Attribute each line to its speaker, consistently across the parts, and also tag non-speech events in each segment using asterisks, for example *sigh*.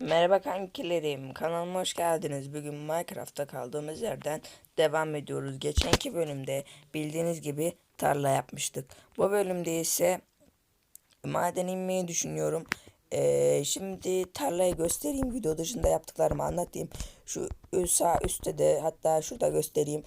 Speaker 1: Merhaba kankilerim, kanalıma hoş geldiniz. Bugün Minecraft'ta kaldığımız yerden devam ediyoruz. Geçenki bölümde bildiğiniz gibi tarla yapmıştık. Bu bölümde ise maden inmeyi düşünüyorum. Ee, şimdi tarlayı göstereyim. Video dışında yaptıklarımı anlatayım. Şu sağ üstte de hatta şurada göstereyim.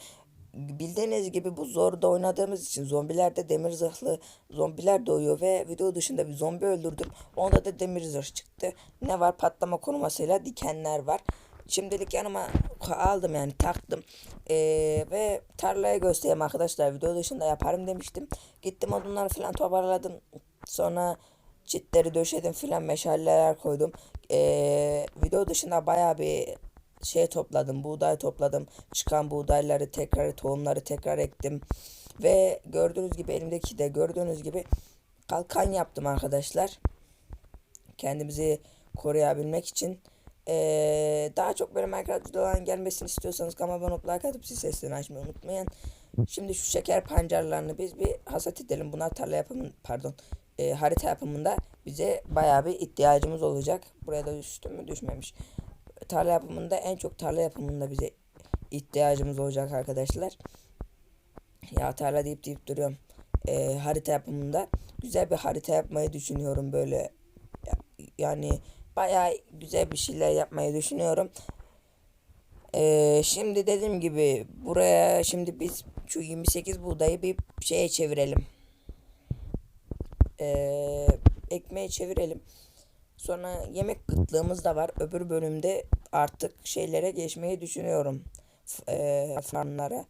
Speaker 1: Bildiğiniz gibi bu zorda oynadığımız için zombilerde demir zırhlı zombiler doğuyor ve video dışında bir zombi öldürdüm. Onda da demir zırh çıktı. Ne var patlama korumasıyla dikenler var. Şimdilik yanıma aldım yani taktım. Ee, ve tarlaya göstereyim arkadaşlar. Video dışında yaparım demiştim. Gittim odunları falan toparladım. Sonra çitleri döşedim filan meşaleler koydum. Ee, video dışında bayağı bir şey topladım, buğday topladım. Çıkan buğdayları tekrar, tohumları tekrar ektim. Ve gördüğünüz gibi elimdeki de gördüğünüz gibi kalkan yaptım arkadaşlar. Kendimizi koruyabilmek için. Ee, daha çok böyle Minecraft videoların gelmesini istiyorsanız kanalıma abone olup atıp siz seslerini açmayı unutmayın. Şimdi şu şeker pancarlarını biz bir hasat edelim. Bunlar tarla yapımı pardon e, harita yapımında bize bayağı bir ihtiyacımız olacak. Buraya da düştü mü düşmemiş tarla yapımında en çok tarla yapımında bize ihtiyacımız olacak arkadaşlar. Ya tarla deyip deyip duruyorum. Ee, harita yapımında güzel bir harita yapmayı düşünüyorum böyle. Yani bayağı güzel bir şeyler yapmayı düşünüyorum. Ee, şimdi dediğim gibi buraya şimdi biz şu 28 buğdayı bir şeye çevirelim. Ee, ekmeğe çevirelim. Sonra yemek kıtlığımız da var. Öbür bölümde artık şeylere geçmeyi düşünüyorum. E, farmlara.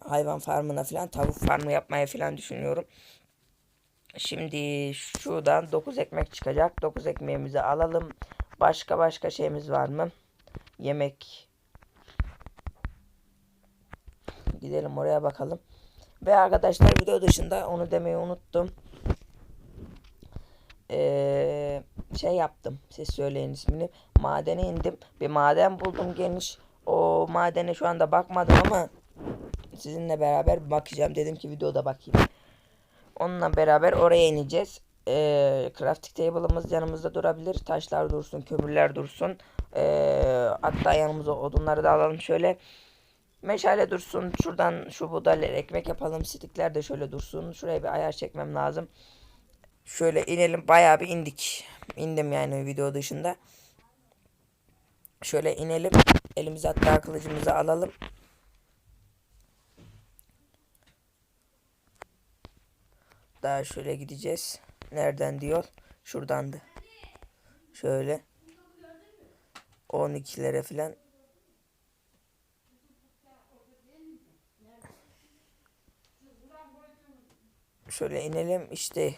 Speaker 1: Hayvan farmına falan tavuk farmı yapmaya falan düşünüyorum. Şimdi şuradan 9 ekmek çıkacak. 9 ekmeğimizi alalım. Başka başka şeyimiz var mı? Yemek. Gidelim oraya bakalım. Ve arkadaşlar video dışında onu demeyi unuttum ee, şey yaptım. Siz söyleyin ismini. Madene indim. Bir maden buldum geniş. O madene şu anda bakmadım ama sizinle beraber bakacağım. Dedim ki videoda bakayım. Onunla beraber oraya ineceğiz. Ee, crafting table'ımız yanımızda durabilir. Taşlar dursun, kömürler dursun. Ee, hatta yanımıza odunları da alalım şöyle. Meşale dursun. Şuradan şu buğdayları ekmek yapalım. Stikler de şöyle dursun. Şuraya bir ayar çekmem lazım. Şöyle inelim. Bayağı bir indik. İndim yani video dışında. Şöyle inelim. Elimize hatta kılıcımızı alalım. Daha şöyle gideceğiz. Nereden diyor? Şuradandı. Şöyle. 12'lere falan. Şöyle inelim işte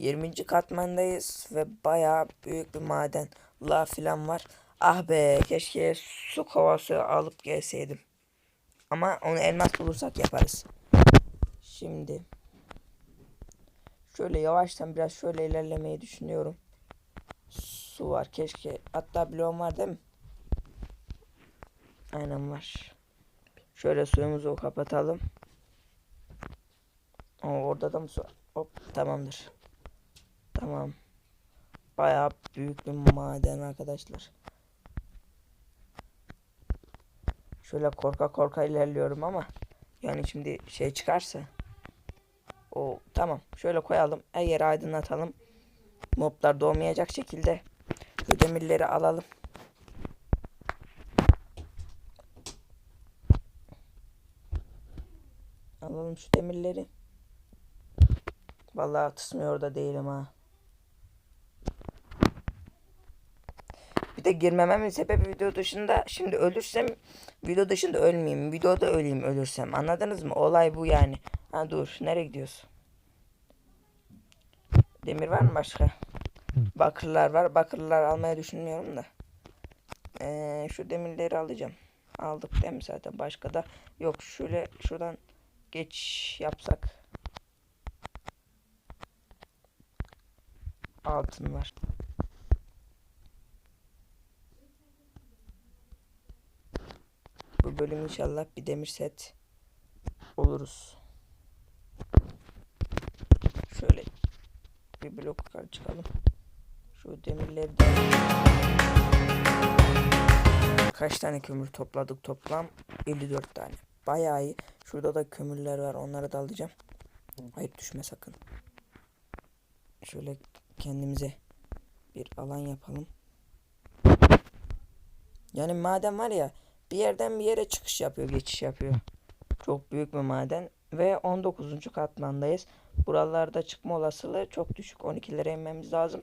Speaker 1: 20. katmandayız ve bayağı büyük bir maden. La filan var. Ah be keşke su kovası alıp gelseydim. Ama onu elmas bulursak yaparız. Şimdi şöyle yavaştan biraz şöyle ilerlemeyi düşünüyorum. Su var keşke. Hatta bloğum var değil mi? Aynen var. Şöyle suyumuzu kapatalım. Oo, orada da mı su? Hop tamamdır. Tamam. Bayağı büyük bir maden arkadaşlar. Şöyle korka korka ilerliyorum ama yani şimdi şey çıkarsa. O tamam. Şöyle koyalım. Yeri aydınlatalım. Moblar doğmayacak şekilde şu demirleri alalım. Alalım şu demirleri. Vallahi atısmıyor da değilim ha Bir de girmememin sebebi video dışında şimdi ölürsem video dışında ölmeyeyim. Videoda öleyim ölürsem. Anladınız mı? Olay bu yani. Ha dur. Nereye gidiyorsun? Demir var mı başka? Bakırlar var. Bakırlar almaya düşünmüyorum da. Ee, şu demirleri alacağım. Aldık değil mi zaten? Başka da yok. Şöyle şuradan geç yapsak. Altın var. Bölüm inşallah bir demir set oluruz. Şöyle bir blok yukarı çıkalım. Şu demirleri de Kaç tane kömür topladık toplam? 54 tane. Bayağı iyi. Şurada da kömürler var. Onları da alacağım. Hayır düşme sakın. Şöyle kendimize bir alan yapalım. Yani maden var ya bir yerden bir yere çıkış yapıyor, geçiş yapıyor. Çok büyük bir maden ve 19. katmandayız. Buralarda çıkma olasılığı çok düşük. 12'lere inmemiz lazım.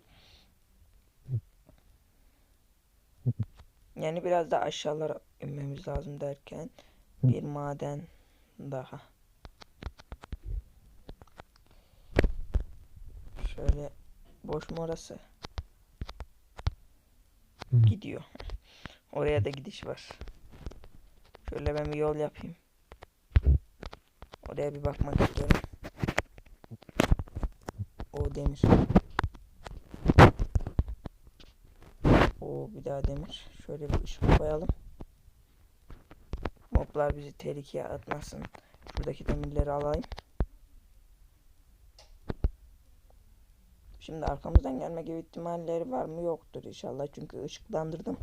Speaker 1: Yani biraz da aşağılara inmemiz lazım derken bir maden daha. Şöyle boş mu orası? Gidiyor. Oraya da gidiş var. Şöyle ben bir yol yapayım. Oraya bir bakmak istiyorum. O demir. O bir daha demir. Şöyle bir ışık koyalım. Moblar bizi tehlikeye atmasın. Şuradaki demirleri alayım. Şimdi arkamızdan gelme gibi ihtimalleri var mı? Yoktur inşallah. Çünkü ışıklandırdım.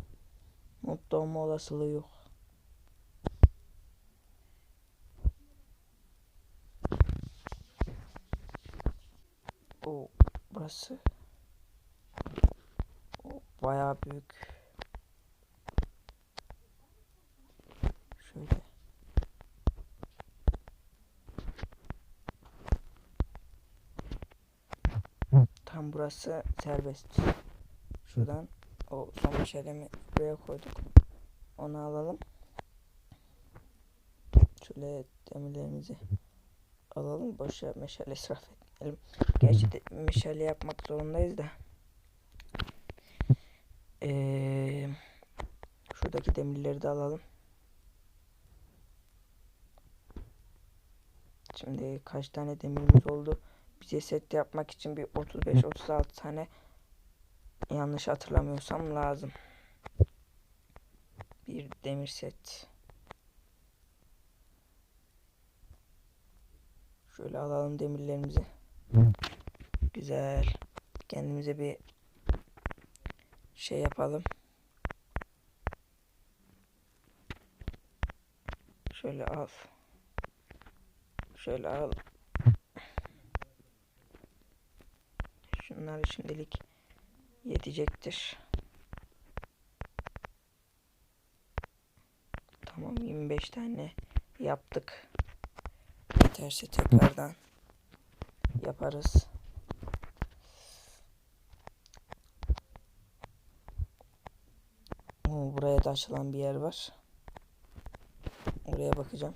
Speaker 1: Mob doğma olasılığı yok. O burası. O bayağı büyük. Şöyle. Tam burası serbest. Şuradan o son meşalemi buraya koyduk. Onu alalım. Şöyle demirlerimizi alalım. Boşa meşale israf etmeyelim. Gerçi de meşale yapmak zorundayız da. Ee, şuradaki demirleri de alalım. Şimdi kaç tane demirimiz oldu? Bize set yapmak için bir 35-36 tane yanlış hatırlamıyorsam lazım. Bir demir set. Şöyle alalım demirlerimizi. Güzel. Kendimize bir şey yapalım. Şöyle al. Şöyle al. Şunlar şimdilik yetecektir. Tamam 25 tane yaptık. Yeterse tekrardan yaparız. Oo, buraya da açılan bir yer var. Oraya bakacağım.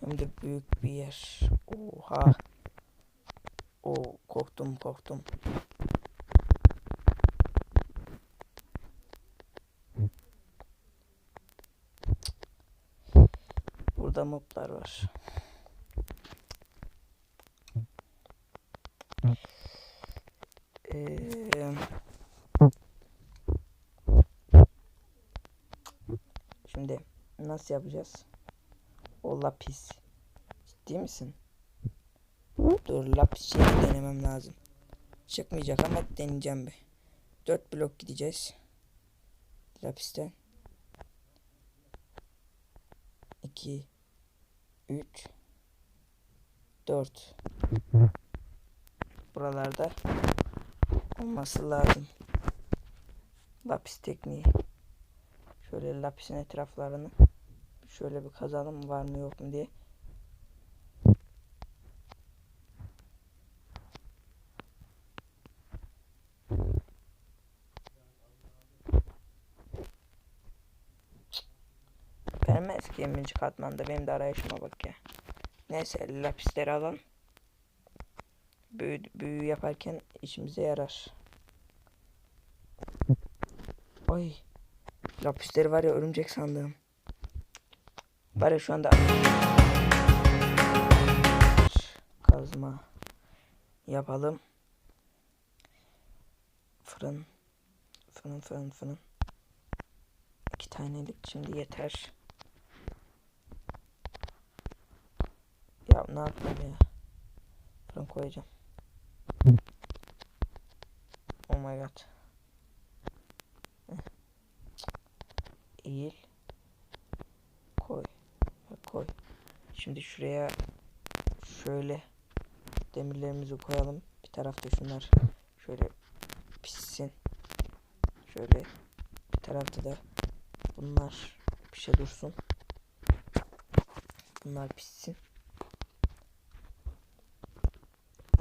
Speaker 1: Hem de büyük bir yer. Oha. O korktum korktum. Burada moblar var. Ee, şimdi nasıl yapacağız? O lapis. Ciddi misin? Dur lapis şeyi denemem lazım. Çıkmayacak ama deneyeceğim bir. 4 blok gideceğiz. Lapisten. 2 3 4 Buralarda olması lazım. Lapis tekniği. Şöyle lapisin etraflarını şöyle bir kazalım var mı yok mu diye. Benim eski 20. katmanda benim de arayışıma bak ya. Neyse lapisleri alalım. Büyü, büyü yaparken işimize yarar. Ay. Lapisleri var ya örümcek sandığım. Bari şu anda kazma yapalım. Fırın. Fırın fırın fırın. İki tanelik şimdi yeter. Ya ne yapayım ya. Fırın koyacağım. Oh my god. Eh. Eğil. Koy. Şimdi şuraya şöyle demirlerimizi koyalım. Bir tarafta şunlar şöyle pişsin. Şöyle bir tarafta da bunlar pişe dursun. Bunlar pişsin.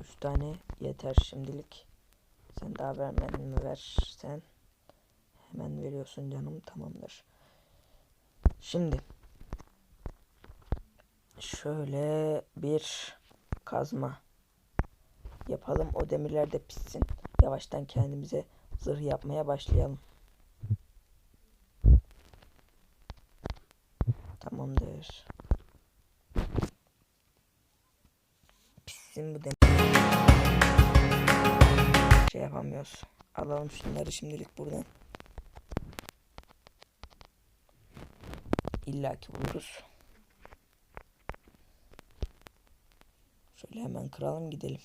Speaker 1: Üç tane yeter şimdilik. Sen daha vermedin mi versen hemen veriyorsun canım tamamdır. Şimdi şöyle bir kazma yapalım. O demirler de pişsin. Yavaştan kendimize zırh yapmaya başlayalım. Tamamdır. Pişsin bu demir. Şey yapamıyoruz. Alalım şunları şimdilik buradan. İlla ki buluruz. Şöyle hemen kıralım gidelim.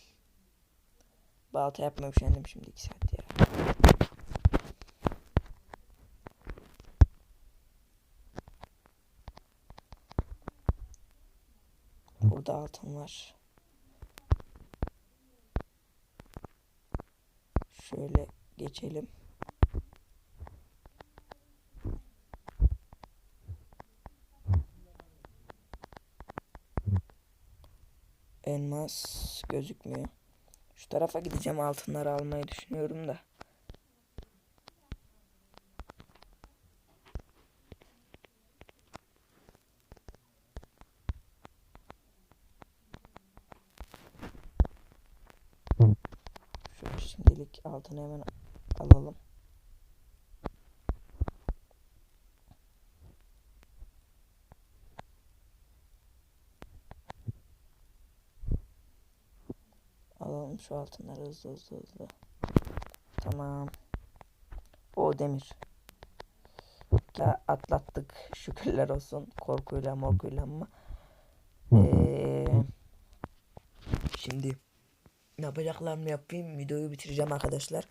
Speaker 1: Balta yapmaya üşendim şimdi 2 saat ya. Burada altın var. Şöyle geçelim. Elmas gözükmüyor. Şu tarafa gideceğim altınları almayı düşünüyorum da. Şöyle şimdilik altını hemen alalım. Alalım şu altınları hızlı hızlı hızlı. Tamam. O demir. Ya atlattık *laughs* şükürler olsun. Korkuyla morkuyla ama. Ee, şimdi ne yapacaklarımı yapayım. Videoyu bitireceğim arkadaşlar.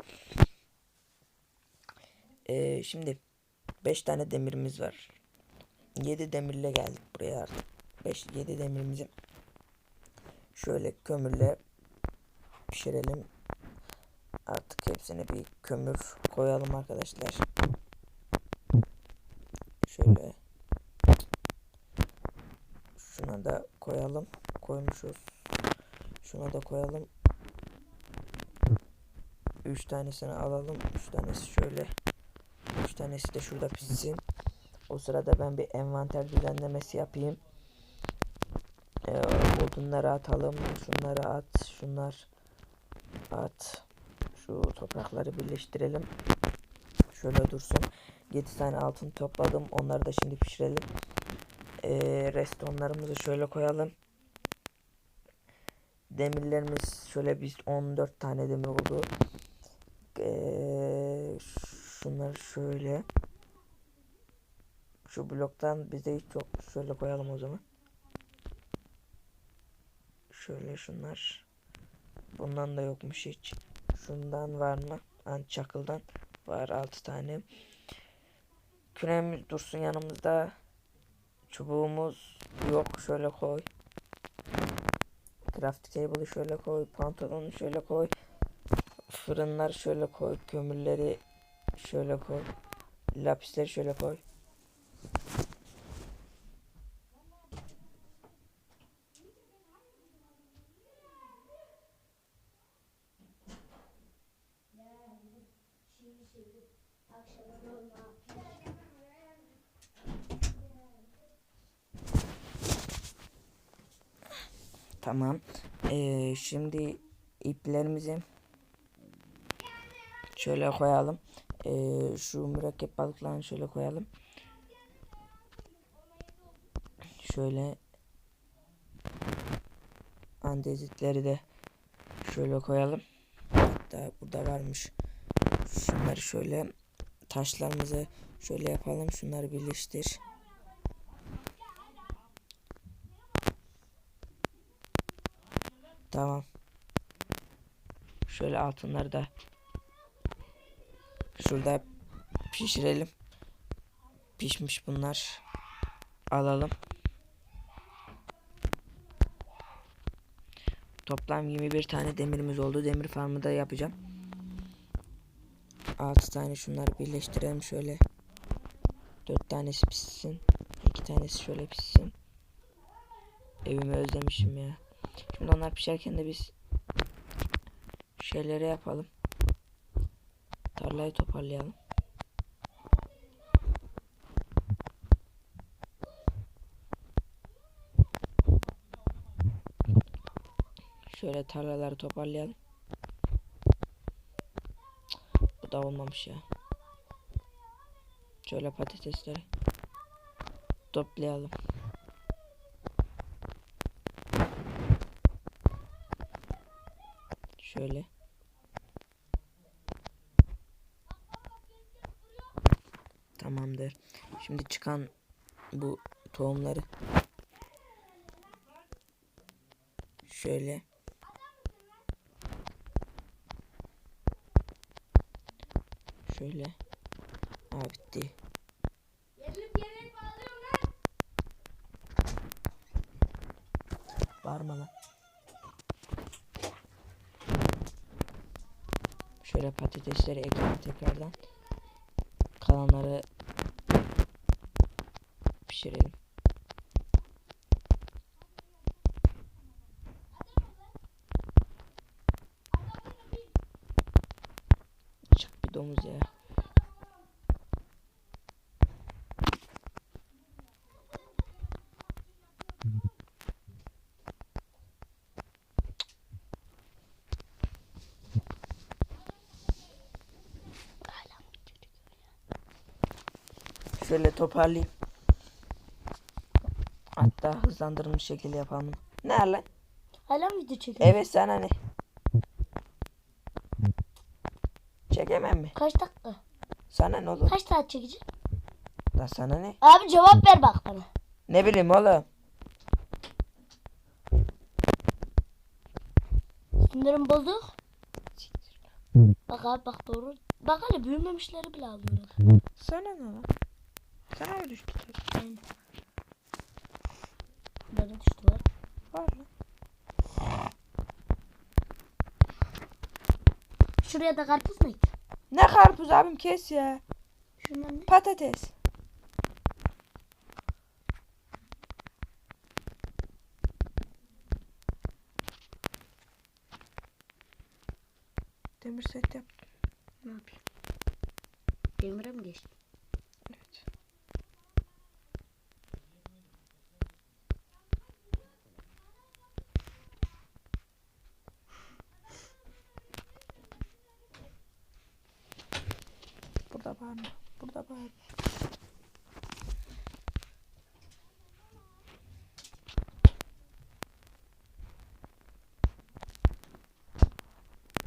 Speaker 1: Ee, şimdi 5 tane demirimiz var. 7 demirle geldik buraya artık. 5 7 demirimizi şöyle kömürle pişirelim. Artık hepsine bir kömür koyalım arkadaşlar. Şöyle şuna da koyalım. Koymuşuz. Şuna da koyalım. 3 tanesini alalım. 3 tanesi şöyle. 3 tanesi de şurada pişsin. O sırada ben bir envanter düzenlemesi yapayım. Ee, odunları atalım. Şunları at. Şunlar at. Şu toprakları birleştirelim. Şöyle dursun. 7 tane altın topladım. Onları da şimdi pişirelim. Ee, restonlarımızı şöyle koyalım. Demirlerimiz şöyle biz 14 tane demir oldu. Ee, şunları şöyle. Şu bloktan bize hiç yok. Şöyle koyalım o zaman. Şöyle şunlar. Bundan da yokmuş hiç. Şundan var mı? An çakıldan var 6 tane. Küremiz dursun yanımızda. Çubuğumuz yok. Şöyle koy. Craft table'ı şöyle koy. Pantolonu şöyle koy. Fırınlar şöyle koy. Kömürleri şöyle koy. Lapisleri şöyle koy. Tamam. Ee, şimdi iplerimizi şöyle koyalım. Ee, şu mürekkep balıklarını şöyle koyalım. Şöyle andezitleri de şöyle koyalım. Hatta burada varmış. Şunları şöyle taşlarımızı şöyle yapalım. Şunları birleştir. Tamam. Şöyle altınları da Şurada pişirelim. Pişmiş bunlar. Alalım. Toplam 21 tane demirimiz oldu. Demir farmı da yapacağım. 6 tane şunları birleştirelim şöyle. 4 tanesi pişsin. 2 tanesi şöyle pişsin. Evimi özlemişim ya. Şimdi onlar pişerken de biz şeyleri yapalım. Tarlayı toparlayalım. Şöyle tarlaları toparlayalım. Da olmamış ya. Şöyle patatesleri toplayalım. Şöyle. Tamamdır. Şimdi çıkan bu tohumları şöyle şöyle Aa bitti. Bağırma lan. Şöyle patatesleri ekelim tekrardan. Kalanları pişirelim. Çık bir domuz ya. Şöyle toparlayayım. Hatta hızlandırılmış şekilde yapalım. Ne lan?
Speaker 2: Hala mı video çekiyor?
Speaker 1: Evet sana ne? Çekemem mi?
Speaker 2: Kaç dakika?
Speaker 1: Sana ne oğlum?
Speaker 2: Kaç saat çekeceğim?
Speaker 1: Da sana ne?
Speaker 2: Abi cevap ver bak bana.
Speaker 1: Ne bileyim oğlum.
Speaker 2: Sinirim bozuk. Bak abi bak doğru. Bak hele büyümemişleri bile alıyorum.
Speaker 1: Sana ne lan? Sana mı düştü?
Speaker 2: Aynen. Bana düştüler.
Speaker 1: Var lan.
Speaker 2: Şuraya da karpuz mu?
Speaker 1: Ne karpuz abim kes ya.
Speaker 2: Şundan ne?
Speaker 1: Patates. Demir set yap.
Speaker 2: Ne yapayım? Demire mi geçtin?
Speaker 1: Evet. Burada bağırma. Burada bağırma.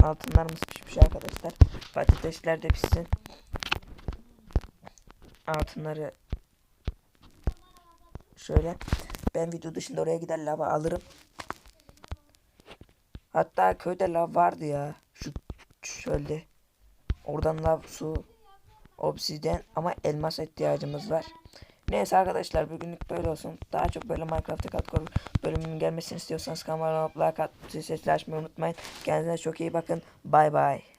Speaker 1: Altınlarımız pişmiş arkadaşlar. Patatesler de pişsin. Altınları şöyle ben video dışında oraya gider lava alırım. Hatta köyde lav vardı ya. Şu şöyle. Oradan lav su obsidyen ama elmas ihtiyacımız var. Neyse arkadaşlar bugünlük böyle olsun. Daha çok böyle Minecraft'ta katkı bölümünün gelmesini istiyorsanız kanalıma sesli açmayı unutmayın. Kendinize çok iyi bakın. Bay bay.